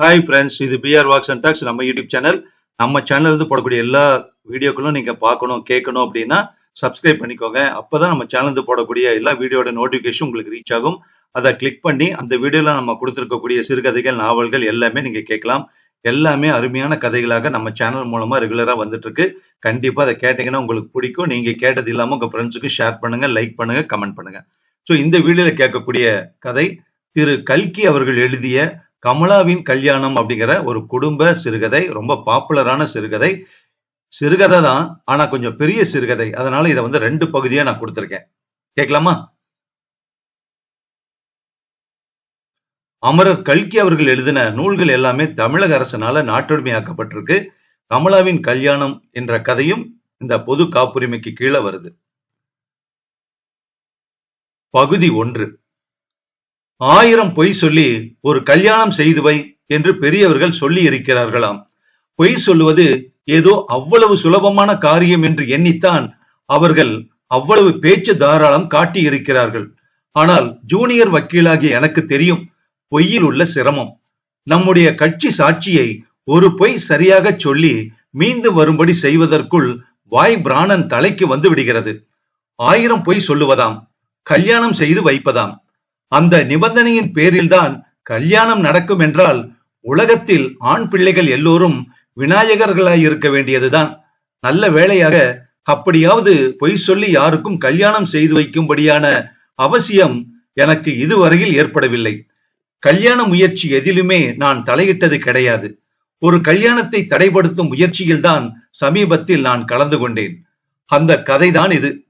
Hi friends இது PR walks and talks நம்ம YouTube channel நம்ம சேனல் இருந்து போடக்கூடிய எல்லா வீடியோக்களும் நீங்க பார்க்கணும் கேட்கணும் அப்படின்னா சப்ஸ்கிரைப் பண்ணிக்கோங்க. அப்பதான் நம்ம சேனல் இருந்து போடக்கூடிய எல்லா வீடியோட நோட்டிபிகேஷன் உங்களுக்கு ரீச் ஆகும். அதை கிளிக் பண்ணி அந்த வீடியோல நம்ம கொடுத்துருக்கக்கூடிய சிறுகதைகள் நாவல்கள் எல்லாமே நீங்க கேட்கலாம். எல்லாமே அருமையான கதைகளாக நம்ம சேனல் மூலமா ரெகுலரா வந்துட்டு இருக்கு கண்டிப்பா அதை கேட்டீங்கன்னா உங்களுக்கு பிடிக்கும். நீங்க கேட்டது இல்லாம உங்க ஃப்ரெண்ட்ஸுக்கு ஷேர் பண்ணுங்க லைக் பண்ணுங்க கமெண்ட் பண்ணுங்க. ஸோ இந்த வீடியோல கேட்கக்கூடிய கதை திரு கல்கி அவர்கள் எழுதிய கமலாவின் கல்யாணம் அப்படிங்கிற ஒரு குடும்ப சிறுகதை ரொம்ப பாப்புலரான சிறுகதை. சிறுகதை தான் ஆனா கொஞ்சம் பெரிய சிறுகதை. அதனால இதை வந்து ரெண்டு பகுதியா நான் கொடுத்திருக்கேன். கேட்கலாமா? அமரர் கல்கி அவர்கள் எழுதின நூல்கள் எல்லாமே தமிழக அரசனால நாட்டுடைமையாக்கப்பட்டிருக்கு. கமலாவின் கல்யாணம் என்ற கதையும் இந்த பொது காப்புரிமைக்கு கீழே வருது. பகுதி ஒன்று. ஆயிரம் பொய் சொல்லி ஒரு கல்யாணம் செய்து வை என்று பெரியவர்கள் சொல்லி இருக்கிறார்களாம். பொய் சொல்லுவது ஏதோ அவ்வளவு சுலபமான காரியம் என்று எண்ணித்தான் அவர்கள் அவ்வளவு பேச்சு தாராளம் காட்டி இருக்கிறார்கள். ஆனால் ஜூனியர் வக்கீலாகிய எனக்கு தெரியும் பொய்யில் உள்ள சிரமம். நம்முடைய கட்சி சாட்சியை ஒரு பொய் சரியாக சொல்லி மீண்டு வரும்படி செய்வதற்குள் வாய் பிராணன் தலைக்கு வந்து விடுகிறது. ஆயிரம் பொய் சொல்லுவதாம் கல்யாணம் செய்து வைப்பதாம் அந்த நிபந்தனையின் பேரில்தான் கல்யாணம் நடக்கும் என்றால் உலகத்தில் ஆண் பிள்ளைகள் எல்லோரும் விநாயகர்களாய் இருக்க வேண்டியதுதான். நல்ல வேளையாக அப்படியாவது பொய் சொல்லி யாருக்கும் கல்யாணம் செய்து வைக்கும்படியான அவசியம் எனக்கு இதுவரையில் ஏற்படவில்லை. கல்யாண முயற்சி எதிலுமே நான் தலையிட்டது கிடையாது. ஒரு கல்யாணத்தை தடைப்படுத்தும் முயற்சியில்தான் சமீபத்தில் நான் கலந்து கொண்டேன். அந்த கதைதான் இது.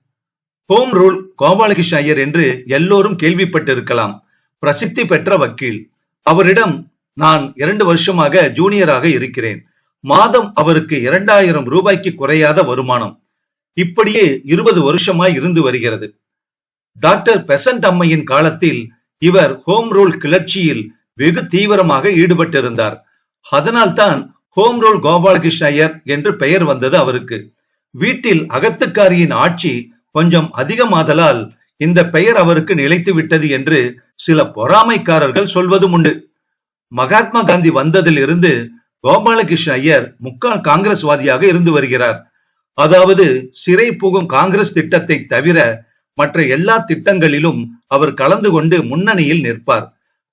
ஹோம் ரூல் கோபாலகிருஷ்ண ஐயர் என்று எல்லோரும் கேள்விப்பட்டிருக்கலாம். பிரசித்தி பெற்ற வக்கீல். அவரிடம் நான் இரண்டு வருஷமாக ஜூனியராக இருக்கிறேன். மாதம் அவருக்கு இரண்டாயிரம் ரூபாய்க்கு குறையாத வருமானம். இப்படியே இருபது வருஷமாய் இருந்து வருகிறது. டாக்டர் பெசன்ட் அம்மையின் காலத்தில் இவர் ஹோம் ரூல் கிளர்ச்சியில் வெகு தீவிரமாக ஈடுபட்டிருந்தார். அதனால்தான் ஹோம் ரூல் கோபாலகிருஷ்ண ஐயர் என்று பெயர் வந்தது அவருக்கு. வீட்டில் அகத்துக்காரியின் ஆட்சி கொஞ்சம் அதிகமாதலால் இந்த பெயர் அவருக்கு நிலைத்து விட்டது என்று சில பொறாமைக்காரர்கள் சொல்வதும் உண்டு. மகாத்மா காந்தி வந்ததில் இருந்து கோபாலகிருஷ்ண ஐயர் முக்கால் காங்கிரஸ்வாதியாக இருந்து வருகிறார். அதாவது சிறை புகும் காங்கிரஸ் திட்டத்தை தவிர மற்ற எல்லா திட்டங்களிலும் அவர் கலந்து கொண்டு முன்னணியில் நிற்பார்.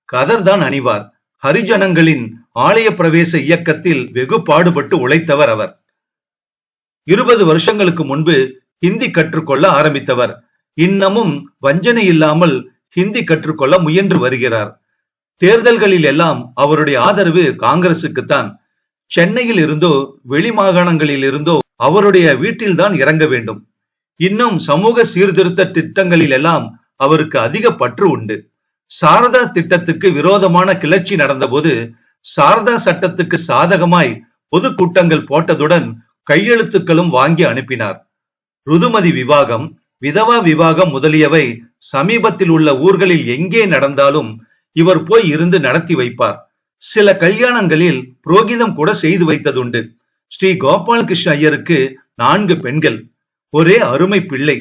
கதர் தான் அணிவார். ஹரிஜனங்களின் ஆலய பிரவேச இயக்கத்தில் வெகு பாடுபட்டு உழைத்தவர் அவர். இருபது வருஷங்களுக்கு முன்பு ஹிந்தி கற்றுக்கொள்ள ஆரம்பித்தவர். இன்னமும் வஞ்சனை இல்லாமல் ஹிந்தி கற்றுக்கொள்ள முயன்று வருகிறார். தேர்தல்களில் எல்லாம் அவருடைய ஆதரவு காங்கிரசுக்குத்தான். சென்னையில் இருந்தோ வெளி மாகாணங்களில் இருந்தோ அவருடைய வீட்டில்தான் இறங்க வேண்டும். இன்னும் சமூக சீர்திருத்த திட்டங்களில் எல்லாம் அவருக்கு அதிக பற்று உண்டு. சாரதா திட்டத்துக்கு விரோதமான கிளர்ச்சி நடந்தபோது சாரதா சட்டத்துக்கு சாதகமாய் பொதுக்கூட்டங்கள் போட்டதுடன் கையெழுத்துக்களும் வாங்கி அனுப்பினார். ருதுமதி விவாகம் விதவா விவாகம் முதலியவை சமீபத்தில் உள்ள ஊர்களில் எங்கே நடந்தாலும் இவர் போய் இருந்து நடத்தி வைப்பார். சில கல்யாணங்களில் புரோகிதம் கூட செய்து வைத்ததுண்டு. ஸ்ரீ கோபாலகிருஷ்ண ஐயருக்கு நான்கு பெண்கள் ஒரே அருமை பிள்ளை.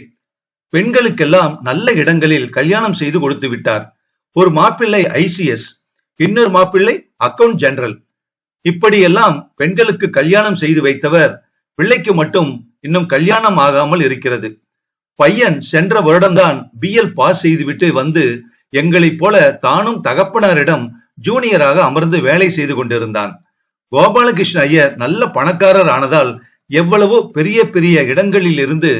பெண்களுக்கெல்லாம் நல்ல இடங்களில் கல்யாணம் செய்து கொடுத்து விட்டார். ஒரு மாப்பிள்ளை ஐசிஎஸ் இன்னொரு மாப்பிள்ளை அக்கவுண்ட் ஜெனரல். இப்படியெல்லாம் பெண்களுக்கு கல்யாணம் செய்து வைத்தவர் பிள்ளைக்கு மட்டும் இன்னும் கல்யாணம் ஆகாமல் இருக்கிறது. பையன் சென்ற வருடம்தான் பிஎல் பாஸ் செய்துவிட்டு வந்து எங்களைப் போல தானும் தகப்பனாரிடம் ஜூனியராக அமர்ந்து வேலை செய்து கொண்டிருந்தான். கோபாலகிருஷ்ண ஐயர் நல்ல பணக்காரர் ஆனதால் எவ்வளவோ பெரிய பெரிய இடங்களில் இருந்து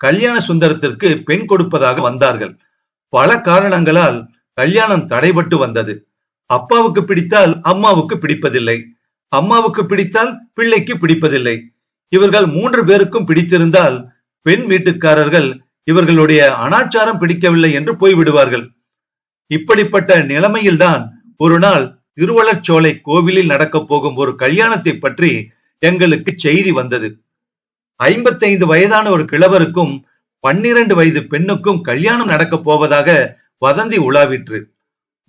கல்யாண சுந்தரத்திற்கு பெண் கொடுப்பதாக வந்தார்கள். பல காரணங்களால் கல்யாணம் தடைபட்டு வந்தது. அப்பாவுக்கு பிடித்தால் அம்மாவுக்கு பிடிப்பதில்லை. அம்மாவுக்கு பிடித்தால் பிள்ளைக்கு பிடிப்பதில்லை. இவர்கள் மூன்று பேருக்கும் பிடித்திருந்தால் பெண் வீட்டுக்காரர்கள் இவர்களுடைய அனாச்சாரம் பிடிக்கவில்லை என்று போய்விடுவார்கள். இப்படிப்பட்ட நிலைமையில்தான் ஒரு நாள் திருவள்ளச்சோலை கோவிலில் நடக்கப் போகும் ஒரு கல்யாணத்தை பற்றி எங்களுக்கு செய்தி வந்தது. ஐம்பத்தைந்து வயதான ஒரு கிழவருக்கும் பன்னிரண்டு வயது பெண்ணுக்கும் கல்யாணம் நடக்கப் போவதாக வதந்தி உலாவிற்று.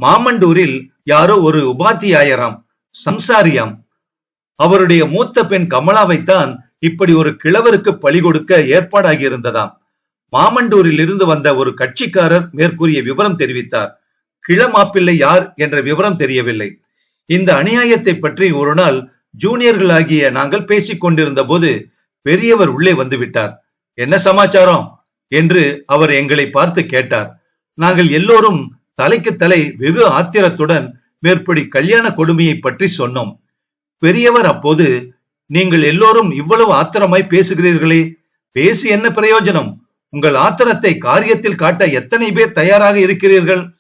மாமண்டூரில் யாரோ ஒரு உபாத்தியாயராம் சம்சாரியாம் அவருடைய மூத்த பெண் கமலாவைத்தான் இப்படி ஒரு கிழவருக்கு பழி கொடுக்க ஏற்பாடாகி இருந்ததாம் மாமண்டூரில் இருந்து வந்த ஒரு கட்சிக்காரர் மேற்கூறிய விவரம் தெரிவித்தார். கிழ மாப்பிள்ளை யார் என்ற விவரம் தெரியவில்லை. இந்த அநியாயத்தை பற்றி ஒரு நாள் ஜூனியர்களாகிய நாங்கள் பேசிக் கொண்டிருந்த போது பெரியவர் உள்ளே வந்துவிட்டார் என்ன சமாச்சாரம்? என்று அவர் எங்களை பார்த்து கேட்டார். நாங்கள் எல்லோரும் தலைக்கு தலை வெகு ஆத்திரத்துடன் மேற்படி கல்யாண கொடுமையை பற்றி சொன்னோம். பெரியவர் அப்போது நீங்கள் எல்லோரும் இவ்வளவு ஆத்திரமாய் பேசுகிறீர்களே? பேசி என்ன பிரயோஜனம்? உங்கள் ஆத்திரத்தை காரியத்தில் காட்ட எத்தனை பேர் தயாராக இருக்கிறீர்கள்?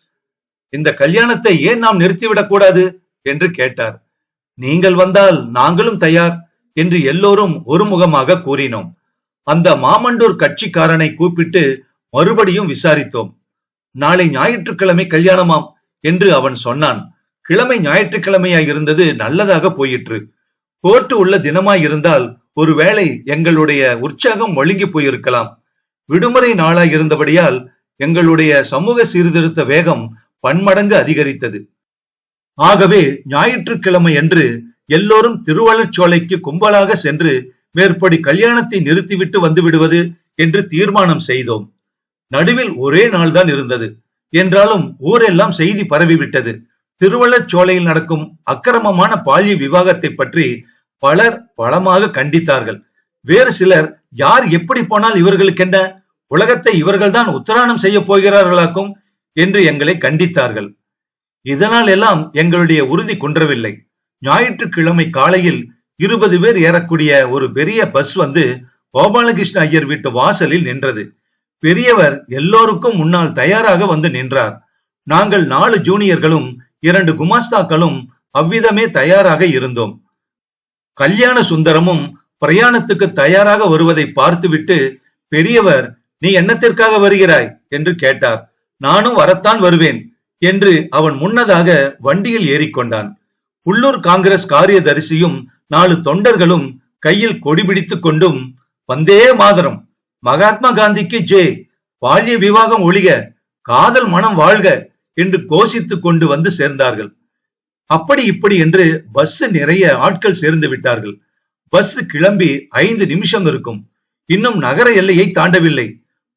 இந்த கல்யாணத்தை ஏன் நாம் நிறுத்திவிடக் கூடாது? என்று கேட்டார். நீங்கள் வந்தால் நாங்களும் தயார் என்று எல்லோரும் ஒருமுகமாக கூறினோம். அந்த மாமண்டூர் கட்சிக்காரனை கூப்பிட்டு மறுபடியும் விசாரித்தோம். நாளை ஞாயிற்றுக்கிழமை கல்யாணமாம் என்று அவன் சொன்னான். கிழமை ஞாயிற்றுக்கிழமையாய் இருந்தது நல்லதாக போயிற்று. கோர்ட்டு உள்ள தினமாய் இருந்தால் ஒருவேளை எங்களுடைய உற்சாகம் ஒழுங்கி போயிருக்கலாம். விடுமுறை நாளாய் இருந்தபடியால் எங்களுடைய சமூக சீர்திருத்த வேகம் பன்மடங்கு அதிகரித்தது. ஆகவே ஞாயிற்றுக்கிழமை என்று எல்லோரும் திருவள்ளச்சோலைக்கு கும்பலாக சென்று மேற்படி கல்யாணத்தை நிறுத்திவிட்டு வந்து விடுவது என்று தீர்மானம் செய்தோம். நடுவில் ஒரே நாள்தான் இருந்தது. என்றாலும் ஊரெல்லாம் செய்தி பரவிவிட்டது. திருவள்ளச்சோலையில் நடக்கும் அக்கிரமமான பால்ய விவாகத்தை பற்றி பலர் பலமாக கண்டித்தார்கள். வேறு சிலர் யார் எப்படி போனால் இவர்களுக்கென்ன? உலகத்தை இவர்கள்தான் உத்தராணம் செய்ய போகிறார்களாக்கும்? என்று எங்களை கண்டித்தார்கள். இதனால் எல்லாம் எங்களுடைய உறுதி குன்றவில்லை. ஞாயிற்றுக்கிழமை காலையில் இருபது பேர் ஏறக்கூடிய ஒரு பெரிய பஸ் வந்து கோபாலகிருஷ்ண ஐயர் வீட்டு வாசலில் நின்றது. பெரியவர் எல்லோருக்கும் முன்னால் தயாராக வந்து நின்றார். நாங்கள் நாலு ஜூனியர்களும் இரண்டு குமாஸ்தாக்களும் அவ்விதமே தயாராக இருந்தோம். கல்யாண சுந்தரமும் பிரயாணத்துக்கு தயாராக வருவதை பார்த்துவிட்டு பெரியவர் நீ என்னத்திற்காக வருகிறாய்? என்று கேட்டார். நானும் வரத்தான் வருவேன் என்று அவன் முன்னதாக வண்டியில் ஏறிக்கொண்டான். உள்ளூர் காங்கிரஸ் காரியதரிசியும் நாலு தொண்டர்களும் கையில் கொடிபிடித்துக் கொண்டும் வந்தே மாதரம் மகாத்மா காந்திக்கு ஜே பால்ய விவாகம் ஒழிக காதல் மனம் வாழ்க என்று கோஷித்துக் கொண்டு வந்து சேர்ந்தார்கள். அப்படி இப்படி என்று பஸ் நிறைய ஆட்கள் சேர்ந்து விட்டார்கள். பஸ் கிளம்பி ஐந்து நிமிஷம் இருக்கும். இன்னும் நகர எல்லையை தாண்டவில்லை.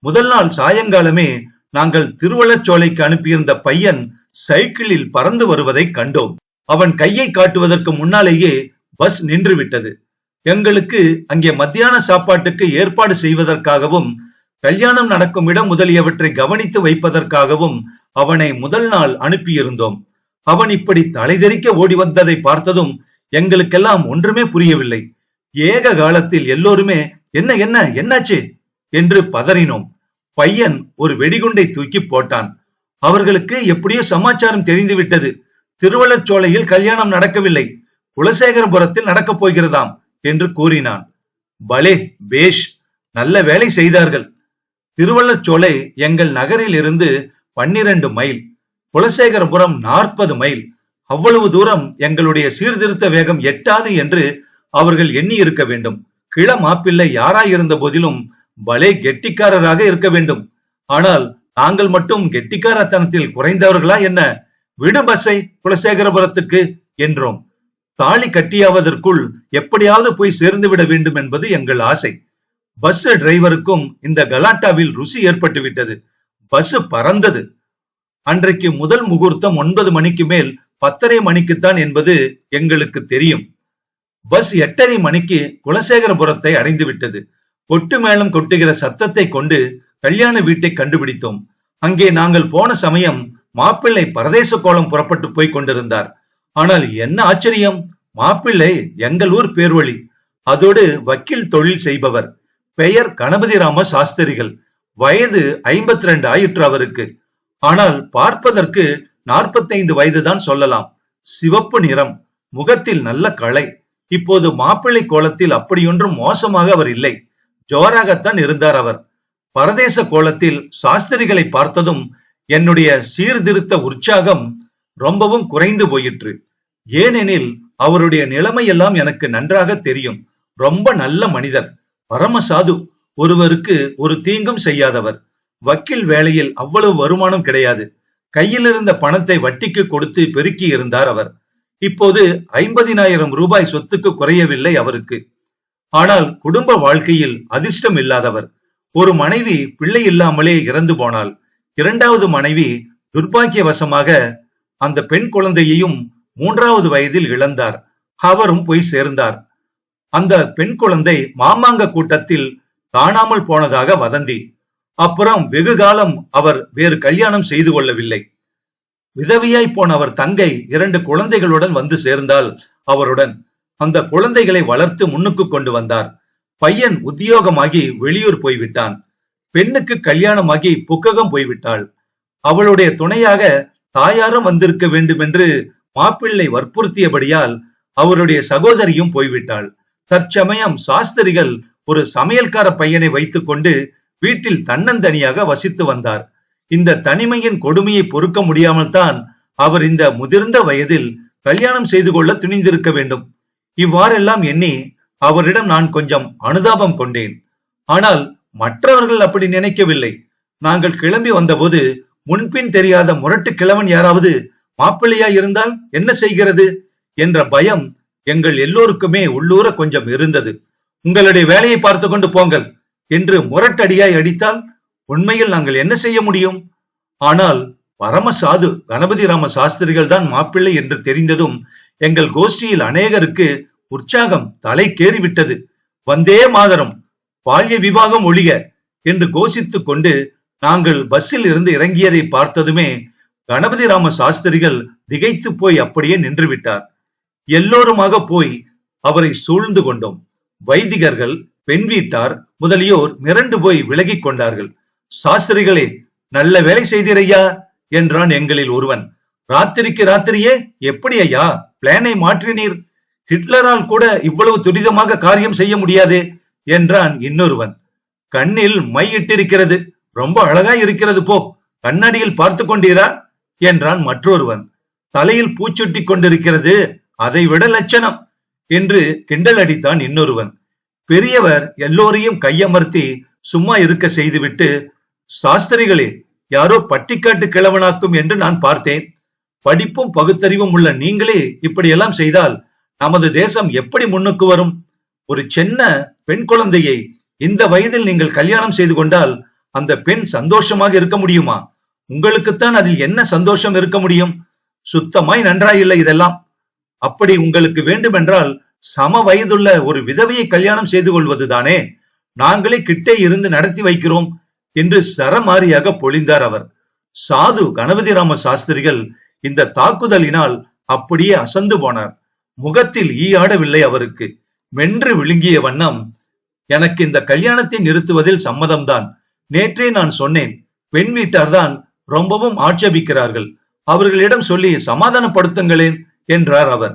முதல் நாள் சாயங்காலமே நாங்கள் திருவள்ளச்சோலைக்கு அனுப்பியிருந்த பையன் சைக்கிளில் பறந்து வருவதை கண்டோம். அவன் கையை காட்டுவதற்கு முன்னாலேயே பஸ் நின்று விட்டது. எங்களுக்கு அங்கே மத்தியான சாப்பாட்டுக்கு ஏற்பாடு செய்வதற்காகவும் கல்யாணம் நடக்கும் இடம் முதலியவற்றை கவனித்து வைப்பதற்காகவும் அவனை முதல் நாள் அனுப்பியிருந்தோம். அவன் இப்படி தலைதெறிக்க ஓடி வந்ததை பார்த்ததும் எங்களுக்கெல்லாம் ஒன்றுமே புரியவில்லை. ஏக காலத்தில் எல்லோருமே என்ன என்ன என்னாச்சு? என்று பதறினோம். பையன் ஒரு வெடிகுண்டை தூக்கி போட்டான். அவர்களுக்கு எப்படியோ சமாச்சாரம் தெரிந்துவிட்டது. திருவள்ளச்சோலையில் கல்யாணம் நடக்கவில்லை. குலசேகரபுரத்தில் நடக்கப் போகிறதாம் என்று கூறினான். பலே பேஷ் நல்ல வேலை செய்தார்கள். திருவள்ளச்சோலை எங்கள் நகரில் இருந்து பன்னிரண்டு மைல் குலசேகரபுரம் நாற்பது மைல். அவ்வளவு தூரம் எங்களுடைய சீர்திருத்த வேகம் எட்டாது என்று அவர்கள் எண்ணி இருக்க வேண்டும். கிள மாப்பிள்ளை யாராயிருந்த போதிலும் பலே கெட்டிக்காரராக இருக்க வேண்டும். ஆனால் நாங்கள் மட்டும் கெட்டிக்காரத்தனத்தில் குறைந்தவர்களா என்ன? விடு பஸ்ஸை குலசேகரபுரத்துக்கு என்றோம். தாலி கட்டியாவதற்குள் எப்படியாவது போய் சேர்ந்து விட வேண்டும் என்பது எங்கள் ஆசை. பஸ் டிரைவருக்கும் இந்த கலாட்டாவில் ருசி ஏற்பட்டு விட்டது. பஸ் பறந்தது. அன்றைக்கு முதல் முகூர்த்தம் ஒன்பது மணிக்கு மேல் பத்தரை மணிக்குத்தான் என்பது எங்களுக்கு தெரியும். பஸ் எட்டரை மணிக்கு குலசேகரபுரத்தை அடைந்து விட்டது. கொட்டு மேளம் கொட்டுகிற சத்தத்தை கொண்டு கல்யாண வீட்டை கண்டுபிடித்தோம். அங்கே நாங்கள் போன சமயம் மாப்பிள்ளை பரதேச கோலம் புறப்பட்டு போய் கொண்டிருந்தார். ஆனால் என்ன ஆச்சரியம்? மாப்பிள்ளை எங்கள் ஊர் பேர்வழி. அதோடு வக்கீல் தொழில் செய்பவர். பெயர் கணபதிராம சாஸ்திரிகள். வயது ஐம்பத்தி ரெண்டு ஆயிற்று அவருக்கு. ஆனால் பார்ப்பதற்கு நாற்பத்தைந்து வயதுதான் சொல்லலாம். சிவப்பு நிறம் முகத்தில் நல்ல களை. இப்போது மாப்பிள்ளை கோலத்தில் அப்படியொன்றும் மோசமாக அவர் இல்லை. ஜோராகத்தான் இருந்தார் அவர். பரதேச கோலத்தில் சாஸ்திரிகளை பார்த்ததும் என்னுடைய சீர்திருத்த உற்சாகம் ரொம்பவும் குறைந்து போயிற்று. ஏனெனில் அவருடைய நிலைமையெல்லாம் எனக்கு நன்றாக தெரியும். ரொம்ப நல்ல மனிதர். பரமசாது ஒருவருக்கு ஒரு தீங்கும் செய்யாதவர். வக்கீல் வேலையில் அவ்வளவு வருமானம் கிடையாது. கையில் இருந்த பணத்தை வட்டிக்கு கொடுத்து பெருக்கி இருந்தார் அவர். இப்போது ஐம்பதினாயிரம் ரூபாய் சொத்துக்கு குறையவில்லை அவருக்கு. ஆனால் குடும்ப வாழ்க்கையில் அதிர்ஷ்டம் இல்லாதவர். ஒரு மனைவி பிள்ளை இல்லாமலே இறந்து போனாள். இரண்டாவது மனைவி துர்பாக்கியவசமாக அந்த பெண் குழந்தையையும் மூன்றாவது வயதில் இழந்தார். அவரும் போய் சேர்ந்தார். அந்த பெண் குழந்தை மாமாங்க கூட்டத்தில் காணாமல் போனதாக வதந்தி. அப்புறம் வெகு காலம் அவர் வேறு கல்யாணம் செய்து கொள்ளவில்லை. விதவியாய் போன அவர் தங்கை இரண்டு குழந்தைகளுடன் வந்து சேர்ந்தால் அவருடன். அந்த குழந்தைகளை வளர்த்து முன்னுக்கு கொண்டு வந்தார். பையன் உத்தியோகமாகி வெளியூர் போய்விட்டான். பெண்ணுக்கு கல்யாணமாகி புக்ககம் போய்விட்டாள். அவளுடைய துணையாக தாயாரும் வந்திருக்க வேண்டும் என்று மாப்பிள்ளை வற்புறுத்தியபடியால் அவருடைய சகோதரியும் போய்விட்டாள். தற்சமயம் சாஸ்திரிகள் ஒரு சமையல்கார பையனை வைத்துக்கொண்டு வீட்டில் தன்னந்தனியாக வசித்து வந்தார். இந்த தனிமையின் கொடுமையை பொறுக்க முடியாமல் தான் அவர் இந்த முதிர்ந்த வயதில் கல்யாணம் செய்து கொள்ள துணிந்திருக்க வேண்டும். இவ்வாறெல்லாம் எண்ணி அவரிடம் நான் கொஞ்சம் அனுதாபம் கொண்டேன். ஆனால் மற்றவர்கள் அப்படி நினைக்கவில்லை. நாங்கள் கிளம்பி வந்தபோது முன்பின் தெரியாத முரட்டு கிழவன் யாராவது மாப்பிள்ளையா இருந்தால் என்ன செய்கிறது? என்ற பயம் எங்கள் எல்லோருக்குமே உள்ளூர கொஞ்சம் இருந்தது. உங்களுடைய வேலையை பார்த்து கொண்டு போங்கள். என்று முரட்டடியாய் அடித்தால் உண்மையில் நாங்கள் என்ன செய்ய முடியும்? ஆனால் பரம சாது கணபதி ராம சாஸ்திரிகள் தான் மாப்பிள்ளை என்று தெரிந்ததும் எங்கள் கோஷ்டியில் அநேகருக்கு உற்சாகம் தலை கேறிவிட்டது வந்தே மாதரம் பால்ய விவாகம் ஒழிக என்று கோஷித்துக் கொண்டு நாங்கள் பஸ்ஸில் இருந்து இறங்கியதை பார்த்ததுமே கணபதி ராம சாஸ்திரிகள் திகைத்து போய் அப்படியே நின்றுவிட்டார். எல்லோருமாக போய் அவரை சூழ்ந்து கொண்டோம். வைதிகர்கள் பெண் வீட்டார் முதலியோர் மிரண்டு போய் விலகிக் கொண்டார்கள். சாஸ்திரிகளே நல்ல வேலை செய்தீரையா? என்றான் எங்களில் ஒருவன். ராத்திரிக்கு ராத்திரியே எப்படி ஐயா? பிளானை மாற்றினீர். ஹிட்லரால் கூட இவ்வளவு துரிதமாக காரியம் செய்ய முடியாது என்றான் இன்னொருவன். கண்ணில் மை இட்டிருக்கிறது. ரொம்ப அழகா இருக்கிறது போ. கண்ணாடியில் பார்த்து கொண்டீரா? என்றான் மற்றொருவன். தலையில் பூச்சுட்டி கொண்டிருக்கிறது. அதை விட லட்சணம் என்று கிண்டல் அடித்தான் இன்னொருவன். பெரியவர் எல்லோரையும் கையமர்த்தி சும்மா இருக்க செய்துவிட்டு சாஸ்திரிகளே யாரோ பட்டிக்காட்டு கிழவனாக்கும் என்று நான் பார்த்தேன். படிப்பும் பகுத்தறிவும் உள்ள நீங்களே இப்படியெல்லாம் செய்தால் நமது தேசம் எப்படி முன்னுக்கு வரும்? ஒரு சின்ன பெண் குழந்தையை இந்த வயதில் நீங்கள் கல்யாணம் செய்து கொண்டால் அந்த பெண் சந்தோஷமாக இருக்க முடியுமா? உங்களுக்குத்தான் அதில் என்ன சந்தோஷம் இருக்க முடியும்? சுத்தமாய் நன்றாயில்லை இதெல்லாம். அப்படி உங்களுக்கு வேண்டுமென்றால் சம வயதுள்ள ஒரு விதவையை கல்யாணம் செய்து கொள்வதுதானே? நாங்களே கிட்டே இருந்து நடத்தி வைக்கிறோம் என்று சரமாரியாக பொழிந்தார் அவர். சாது கணபதி ராம சாஸ்திரிகள் இந்த தாக்குதலினால் அப்படியே அசந்து போனார். முகத்தில் ஈயாடவில்லை அவருக்கு. மென்று விழுங்கிய வண்ணம் எனக்கு இந்த கல்யாணத்தை நிறுத்துவதில் சம்மதம்தான். நேற்றே நான் சொன்னேன் பெண் வீட்டார்தான் ரொம்பவும் ஆட்சேபிக்கிறார்கள். அவர்களிடம் சொல்லி சமாதானப்படுத்துங்களேன் என்றார் அவர்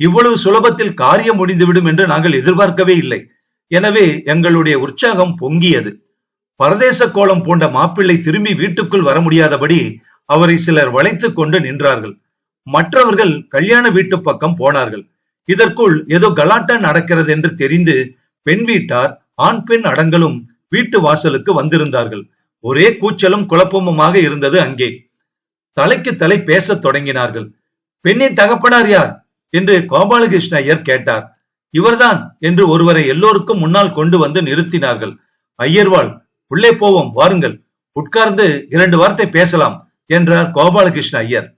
இவ்வளவு சுலபத்தில் காரியம் முடிந்துவிடும் என்று நாங்கள் எதிர்பார்க்கவே இல்லை. எனவே எங்களுடைய உற்சாகம் பொங்கியது. பரதேச கோலம் போன்ற மாப்பிள்ளை திரும்பி வீட்டுக்குள் வர முடியாதபடி அவரை சிலர் வளைத்துக் கொண்டு நின்றார்கள். மற்றவர்கள் கல்யாண வீட்டு பக்கம் போனார்கள். இதற்குள் ஏதோ கலாட்டா நடக்கிறது என்று தெரிந்து பெண் வீட்டார் ஆண் பெண் அடங்கலும் வீட்டு வாசலுக்கு வந்திருந்தார்கள். ஒரே கூச்சலும் குழப்பமுமாக இருந்தது அங்கே. தலைக்கு தலை பேசத் தொடங்கினார்கள். பெண்ணின் தகப்பனார் யார்? என்று கோபாலகிருஷ்ண ஐயர் கேட்டார். இவர்தான் என்று ஒருவரை எல்லோருக்கும் முன்னால் கொண்டு வந்து நிறுத்தினார்கள். ஐயர்வாள் உள்ளே போவோம் வாருங்கள். உட்கார்ந்து இரண்டு வார்த்தை பேசலாம் என்றார் கோபாலகிருஷ்ண ஐயர்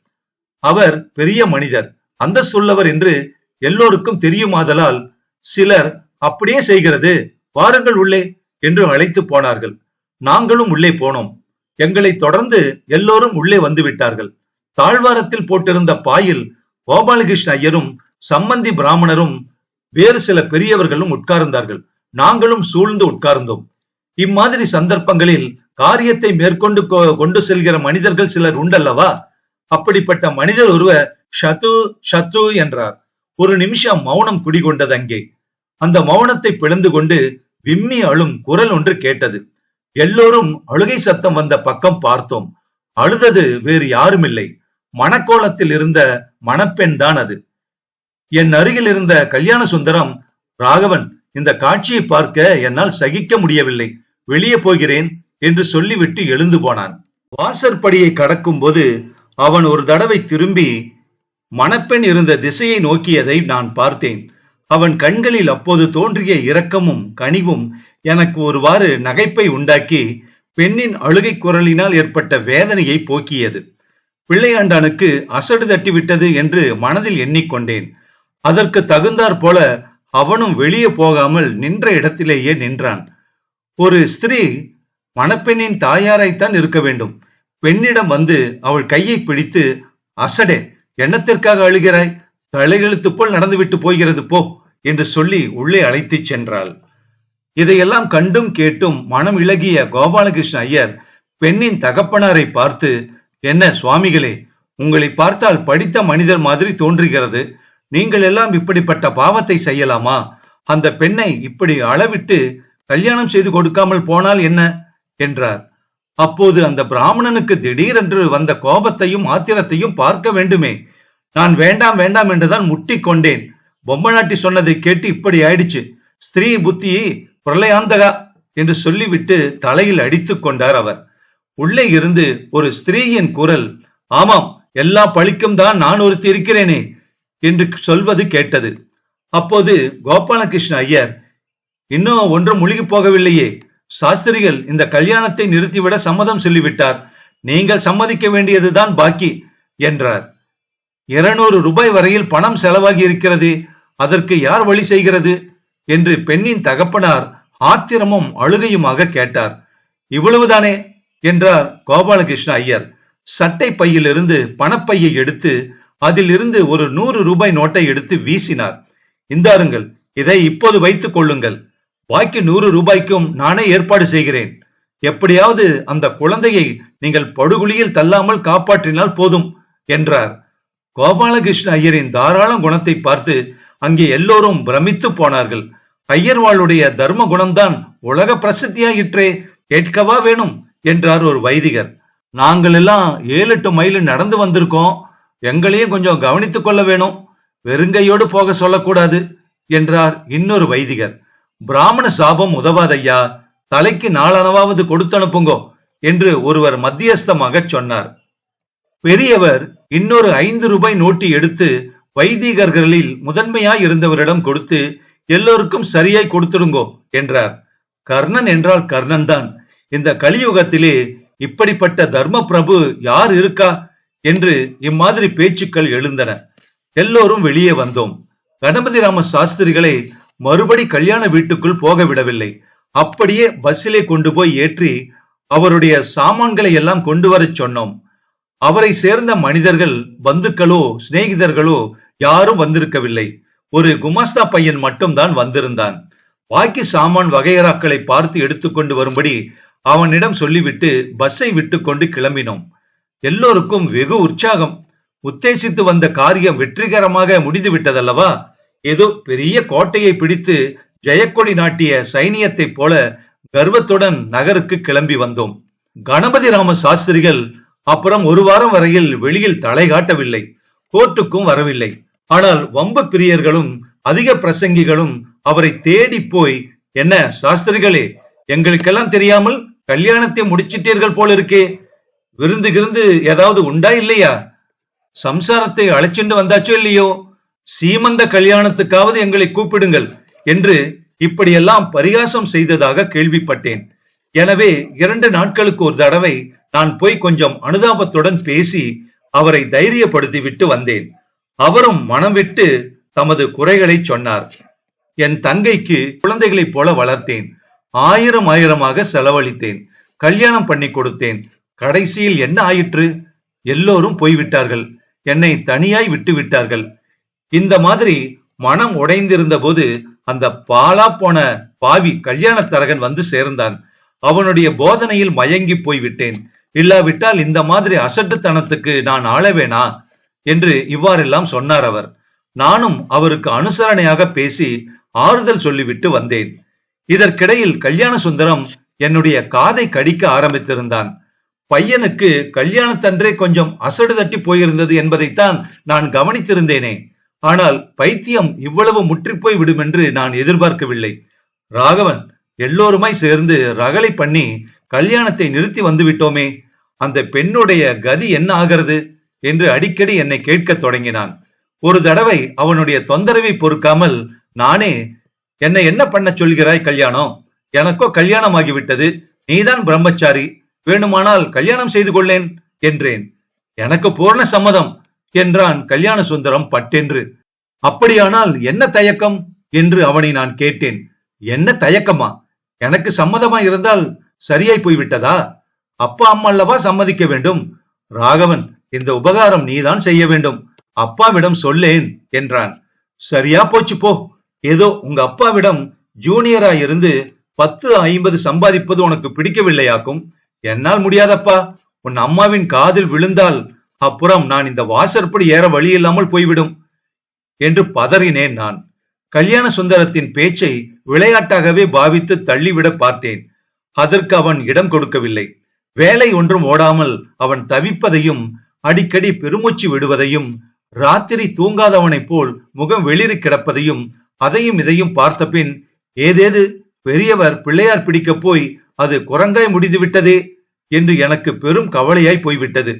அவர் பெரிய மனிதர் அந்த சொல்லவர் என்று எல்லோருக்கும் தெரியுமாதலால் சிலர் அப்படியே செய்கிறது வாருங்கள் உள்ளே என்று அழைத்து போனார்கள். நாங்களும் உள்ளே போனோம். எங்களை தொடர்ந்து எல்லோரும் உள்ளே வந்து விட்டார்கள். தாழ்வாரத்தில் போட்டிருந்த பாயில் கோபாலகிருஷ்ண ஐயரும் சம்பந்தி பிராமணரும் வேறு சில பெரியவர்களும் உட்கார்ந்தார்கள். நாங்களும் சூழ்ந்து உட்கார்ந்தோம். இம்மாதிரி சந்தர்ப்பங்களில் காரியத்தை மேற்கொண்டு கொ- கொண்டு செல்கிற மனிதர்கள் சிலர் உண்டல்லவா? அப்படிப்பட்ட மனிதர் ஒருவர் ஷத்து ஷத்து என்றார். ஒரு நிமிஷம் மௌனம் குடிகொண்டது அங்கே. அந்த மௌனத்தை பிளந்து கொண்டு விம்மி அழும் குரல் ஒன்று கேட்டது. எல்லோரும் அழுகை சத்தம் வந்த பக்கம் பார்த்தோம். அழுதது வேறு யாருமில்லை. மணக்கோலத்தில் இருந்த மணப்பெண் தான் அது. என் அருகில் இருந்த கல்யாண சுந்தரம் ராகவன் இந்த காட்சியை பார்க்க என்னால் சகிக்க முடியவில்லை. வெளியே போகிறேன் என்று சொல்லிவிட்டு எழுந்து போனான். வாசற்படியை கடக்கும் போது அவன் ஒரு தடவை திரும்பி மணப்பெண் இருந்த திசையை நோக்கியதை நான் பார்த்தேன். அவன் கண்களில் அப்போது தோன்றிய இரக்கமும் கனிவும் எனக்கு ஒருவாறு நகைப்பை உண்டாக்கி பெண்ணின் அழுகை குரலினால் ஏற்பட்ட வேதனையை போக்கியது. பிள்ளையாண்டானுக்கு அசடு தட்டிவிட்டது என்று மனதில் எண்ணிக்கொண்டேன். அதற்கு தகுந்தாற் போல அவனும் வெளியே போகாமல் நின்ற இடத்திலேயே நின்றான். ஒரு ஸ்திரீ மணப்பெண்ணின் தாயாரைத்தான் இருக்க வேண்டும். பெண்ணிடம் வந்து அவள் கையை பிடித்து அசடே எண்ணத்திற்காக அழுகிறாய்? தலையெழுத்து போல் நடந்துவிட்டு போகிறது போ என்று சொல்லி உள்ளே அழைத்துச் சென்றாள். இதையெல்லாம் கண்டும் கேட்டும் மனம் இளகிய கோபாலகிருஷ்ண ஐயர் பெண்ணின் தகப்பனாரை பார்த்து என்ன சுவாமிகளே உங்களை பார்த்தால் படித்த மனிதர் மாதிரி தோன்றுகிறது. நீங்கள் எல்லாம் இப்படிப்பட்ட பாவத்தை செய்யலாமா? அந்த பெண்ணை இப்படி அளவிட்டு கல்யாணம் செய்து கொடுக்காமல் போனால் என்ன? என்றார். அப்போது அந்த பிராமணனுக்கு திடீரென்று வந்த கோபத்தையும் ஆத்திரத்தையும் பார்க்க வேண்டுமே. நான் வேண்டாம் வேண்டாம் என்றுதான் முட்டிக் கொண்டேன். பொம்மநாட்டி சொன்னதை கேட்டு இப்படி ஆயிடுச்சு. ஸ்திரீ புத்தி பிரளயாந்தகா என்று சொல்லிவிட்டு தலையில் அடித்துக் கொண்டார் அவர். உள்ளே இருந்து ஒரு ஸ்திரீயின் குரல் ஆமாம் எல்லா பழிக்கும் தான் நான் ஒருத்தி இருக்கிறேனே என்று சொல்வது கேட்டது. அப்போது கோபாலகிருஷ்ண ஐயர் இன்னும் ஒன்றும் முழுகி போகவில்லையே. சாஸ்திரிகள் இந்த கல்யாணத்தை நிறுத்திவிட சம்மதம் சொல்லிவிட்டார். நீங்கள் சம்மதிக்க வேண்டியதுதான் பாக்கி என்றார். இருநூறு ரூபாய் வரையில் பணம் செலவாகி இருக்கிறது அதற்கு யார் வழி செய்கிறது? என்று பெண்ணின் தகப்பனார் ஆத்திரமும் அழுகையுமாக கேட்டார். இவ்வளவுதானே? என்றார் கோபாலகிருஷ்ண ஐயர். சட்டை பையிலிருந்து பணப்பையை எடுத்து அதிலிருந்து ஒரு நூறு ரூபாய் நோட்டை எடுத்து வீசினார். இந்தாருங்கள் இதை இப்போது வைத்துக் கொள்ளுங்கள். பாக்கி நூறு ரூபாய்க்கும் நானே ஏற்பாடு செய்கிறேன். எப்படியாவது அந்த குழந்தையை நீங்கள் படுகுழியில் தள்ளாமல் காப்பாற்றினால் போதும் என்றார். கோபாலகிருஷ்ண ஐயரின் தாராள குணத்தை பார்த்து அங்கே எல்லோரும் பிரமித்து போனார்கள். ஐயர்வாளுடைய தர்ம குணம்தான் உலக பிரசித்தியாயிற்றே. கேட்கவா வேணும்? என்றார் ஒரு வைதிகர். நாங்கள் எல்லாம் ஏழு எட்டு மைல் நடந்து வந்திருக்கோம். எங்களையும் கொஞ்சம் கவனித்துக் கொள்ள வேணும். வெறுங்கையோடு போக சொல்லக்கூடாது என்றார் இன்னொரு வைதிகர். பிராமண சாபம் உதவாதையா? தலைக்கு நாளனவாவது கொடுத்து அனுப்புங்கோ என்று ஒருவர் மத்தியஸ்தமாக சொன்னார். பெரியவர் இன்னொரு ஐந்து ரூபாய் நோட்டி எடுத்து வைதிகர்களில் முதன்மையாய் இருந்தவரிடம் கொடுத்து எல்லோருக்கும் சரியாய் கொடுத்துடுங்கோ என்றார். கர்ணன் என்றால் கர்ணன் தான் இந்த கலியுகத்திலே இப்படிப்பட்ட தர்ம பிரபு யார் இருக்கா என்று இம்மாதிரி பேச்சுக்கள் எழுந்தன. எல்லோரும் வெளியே வந்தோம். கணபதி ராம சாஸ்திரிகளை மறுபடி கல்யாண வீட்டுக்குள் போக விடவில்லை. அப்படியே பஸ்ஸிலே கொண்டு போய் ஏற்றி அவருடைய சாமான்களை எல்லாம் கொண்டு வரச் சொன்னோம். அவரை சேர்ந்த மனிதர்கள் பந்துக்களோ சிநேகிதர்களோ யாரும் வந்திருக்கவில்லை. ஒரு குமாஸ்தா பையன் மட்டும்தான் வந்திருந்தான். பாக்கி சாமான் வகையறாக்களை பார்த்து எடுத்துக்கொண்டு வரும்படி அவனிடம் சொல்லிவிட்டு பஸ்ஸை விட்டுக்கொண்டு கிளம்பினோம். எல்லோருக்கும் வெகு உற்சாகம். உத்தேசித்து வந்த காரியம் வெற்றிகரமாக முடிந்து விட்டதல்லவா ஏதோ பெரிய கோட்டையை பிடித்து ஜெயக்கொடி நாட்டிய சைனியத்தைப் போல கர்வத்துடன் நகருக்கு கிளம்பி வந்தோம். கணபதி ராம சாஸ்திரிகள் அப்புறம் ஒரு வாரம் வரையில் வெளியில் தலை காட்டவில்லை. கோர்ட்டுக்கும் வரவில்லை. ஆனால் வம்ப பிரியர்களும் அதிக பிரசங்கிகளும் அவரை தேடி போய் என்ன சாஸ்திரிகளே எங்களுக்கெல்லாம் தெரியாமல் கல்யாணத்தை முடிச்சிட்டீர்கள் போல இருக்கே. விருந்து கிருந்து ஏதாவது உண்டா இல்லையா? சம்சாரத்தை அழைச்சிண்டு வந்தாச்சோ இல்லையோ? சீமந்த கல்யாணத்துக்காவது எங்களை கூப்பிடுங்கள் என்று இப்படியெல்லாம் பரிகாசம் செய்ததாக கேள்விப்பட்டேன். எனவே இரண்டு நாட்களுக்கு ஒரு தடவை நான் போய் கொஞ்சம் அனுதாபத்துடன் பேசி அவரை தைரியப்படுத்தி விட்டு வந்தேன். அவரும் மனம் விட்டு தமது குறைகளை சொன்னார். என் தங்கைக்கு குழந்தைகளைப் போல வளர்த்தேன். ஆயிரம் ஆயிரமாக செலவழித்தேன். கல்யாணம் பண்ணி கொடுத்தேன். கடைசியில் என்ன ஆயிற்று? எல்லோரும் போய்விட்டார்கள். என்னை தனியாய் விட்டு விட்டார்கள் இந்த மாதிரி மனம் உடைந்திருந்த போது அந்த பாலா போன பாவி கல்யாண தரகன் வந்து சேர்ந்தான். அவனுடைய போதனையில் மயங்கி போய்விட்டேன். இல்லாவிட்டால் இந்த மாதிரி அசட்டுத்தனத்துக்கு நான் ஆளவேனா? என்று இவ்வாறெல்லாம் சொன்னார் அவர். நானும் அவருக்கு அனுசரணையாக பேசி ஆறுதல் சொல்லிவிட்டு வந்தேன். இதற்கிடையில் கல்யாண சுந்தரம் என்னுடைய காதை கடிக்க ஆரம்பித்திருந்தான். பையனுக்கு கல்யாணத்தன்றே கொஞ்சம் அசடு தட்டி போயிருந்தது என்பதைத்தான் நான் கவனித்திருந்தேனே. ஆனால் பைத்தியம் இவ்வளவு முற்றிப்போய் விடும் என்று நான் எதிர்பார்க்கவில்லை. ராகவன் எல்லோருமாய் சேர்ந்து ரகளை பண்ணி கல்யாணத்தை நிறுத்தி வந்து விட்டோமே அந்த பெண்ணுடைய கதி என்ன ஆகிறது என்று அடிக்கடி என்னை கேட்கத் தொடங்கினான். ஒரு தடவை அவனுடைய தொந்தரவை பொறுக்காமல் நானே என்னை என்ன பண்ண சொல்கிறாய் கல்யாணம்? எனக்கோ கல்யாணம் ஆகிவிட்டது நீதான் பிரம்மச்சாரி. வேணுமானால் கல்யாணம் செய்து கொள்ளேன் என்றேன். எனக்கு பூர்ண சம்மதம் என்றான் கல்யாண சுந்தரம் பட்டென்று. அப்படியானால் என்ன தயக்கம் என்று அவனை நான் கேட்டேன். என்ன தயக்கமா? எனக்கு சம்மதமா இருந்தால் சரியாய் போய்விட்டதா? அப்பா அம்மா அல்லவா சம்மதிக்க வேண்டும்? ராகவன் இந்த உபகாரம் நீதான் செய்ய வேண்டும். அப்பாவிடம் சொல்லேன் என்றான். சரியா போச்சு போ. ஏதோ உங்க அப்பாவிடம் ஜூனியரா இருந்து பத்து ஐம்பது சம்பாதிப்பது உனக்கு பிடிக்கவில்லையாக்கும்? என்னால் முடியாதப்பா. உன் அம்மாவின் காதில் விழுந்தால் அப்புறம் நான் இந்த வாசற்படி ஏற வழி இல்லாமல் போய்விடும் என்று பதறினேன் நான். கல்யாண சுந்தரத்தின் பேச்சை விளையாட்டாகவே பாவித்து தள்ளிவிட பார்த்தேன். அதற்கு அவன் இடம் கொடுக்கவில்லை. வேலை ஒன்றும் ஓடாமல் அவன் தவிப்பதையும் அடிக்கடி பெருமூச்சு விடுவதையும் ராத்திரி தூங்காதவனைப் போல் முகம் வெளிரி கிடப்பதையும் அதையும் இதையும் பார்த்த பின் ஏதேது? பெரியவர் பிள்ளையார் பிடிக்கப் போய் அது குரங்காய் முடிந்துவிட்டதே என்று எனக்கு பெரும் கவலையாய் போய்விட்டது.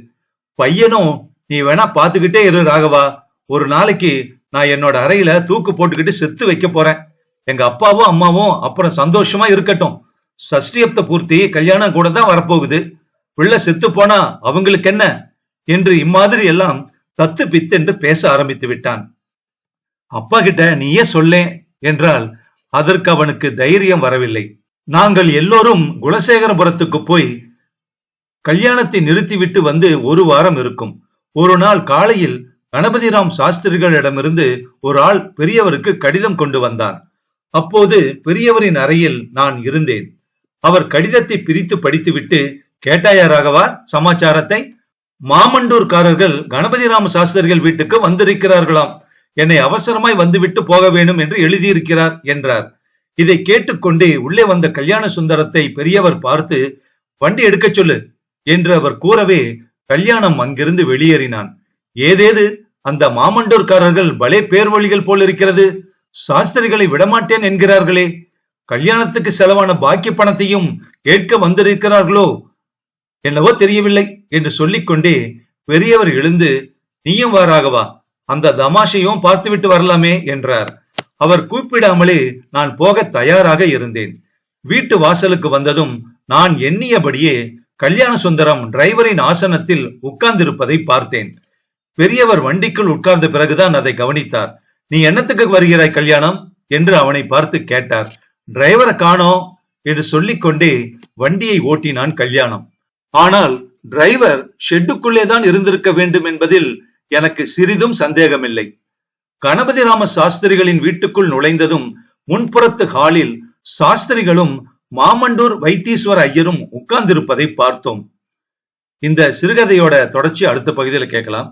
பையனும் நீ வேணா பாத்துக்கிட்டே இரு ராகவா. ஒரு நாளைக்கு நான் என்னோட அறையில தூக்கு போட்டுக்கிட்டு செத்து வைக்க போறேன். எங்க அப்பாவும் அம்மாவும் அப்புறம் சந்தோஷமா இருக்கட்டும். சஷ்டியப்த பூர்த்தி கல்யாணம் கூட தான் வரப்போகுது. பிள்ளை செத்து போனா அவங்களுக்கு என்ன என்று இம்மாதிரி எல்லாம் தத்து பித்தென்று பேச ஆரம்பித்து விட்டான். அப்பா கிட்ட நீயே சொல்லேன் என்றால் அதற்கு அவனுக்கு தைரியம் வரவில்லை. நாங்கள் எல்லோரும் குலசேகரபுரத்துக்கு போய் கல்யாணத்தை நிறுத்திவிட்டு வந்து ஒரு வாரம் இருக்கும். ஒரு நாள் காலையில் கணபதிராம் சாஸ்திரிகளிடமிருந்து ஒரு ஆள் பெரியவருக்கு கடிதம் கொண்டு வந்தான். அப்போது பெரியவரின் அறையில் நான் இருந்தேன். அவர் கடிதத்தை பிரித்து படித்துவிட்டு கேட்டாயா ராகவா சமாச்சாரத்தை? மாமண்டூர்காரர்கள் கணபதிராம சாஸ்திரிகள் வீட்டுக்கு வந்திருக்கிறார்களாம். என்னை அவசரமாய் வந்துவிட்டு போக வேண்டும் என்று எழுதியிருக்கிறார் என்றார். இதை கேட்டுக்கொண்டே உள்ளே வந்த கல்யாண சுந்தரத்தை பெரியவர் பார்த்து வண்டி எடுக்கச் சொல்லு என்று அவர் கூறவே கல்யாணம் அங்கிருந்து வெளியேறினான். ஏதேது? அந்த மாமண்டூர்காரர்கள் பலே பேர்வழிகள் போல் இருக்கிறது. சாஸ்திரிகளை விடமாட்டேன் என்கிறார்களே. கல்யாணத்துக்கு செலவான பாக்கி பணத்தையும் கேட்க வந்திருக்கிறார்களோ? என்னவோ தெரியவில்லை என்று சொல்லிக்கொண்டே பெரியவர் எழுந்து நீயும் வாராகவா? அந்த தமாஷையும் பார்த்துவிட்டு வரலாமே என்றார். அவர் கூப்பிடாமலே நான் போக தயாராக இருந்தேன். வீட்டு வாசலுக்கு வந்ததும் நான் எண்ணியபடியே கல்யாண சுந்தரம் டிரைவரின் ஆசனத்தில் உட்கார்ந்திருப்பதை பார்த்தேன். பெரியவர் வண்டிக்குள் உட்கார்ந்த பிறகுதான் அதை கவனித்தார். நீ என்னத்துக்கு வருகிறாய் கல்யாணம்? என்று அவனை பார்த்து கேட்டார். டிரைவரை காணோம் என்று சொல்லிக்கொண்டே வண்டியை ஓட்டினான் கல்யாணம். ஆனால் டிரைவர் ஷெட்டுக்குள்ளே தான் இருந்திருக்க வேண்டும் என்பதில் எனக்கு சிறிதும் சந்தேகமில்லை. கணபதி ராம சாஸ்திரிகளின் வீட்டுக்குள் நுழைந்ததும் முன்புறத்து ஹாலில் சாஸ்திரிகளும் மாமண்டூர் வைத்தீஸ்வர ஐயரும் உட்கார்ந்திருப்பதை பார்த்தோம். இந்த சிறுகதையோட தொடர்ச்சி அடுத்த பகுதியில் கேட்கலாம்.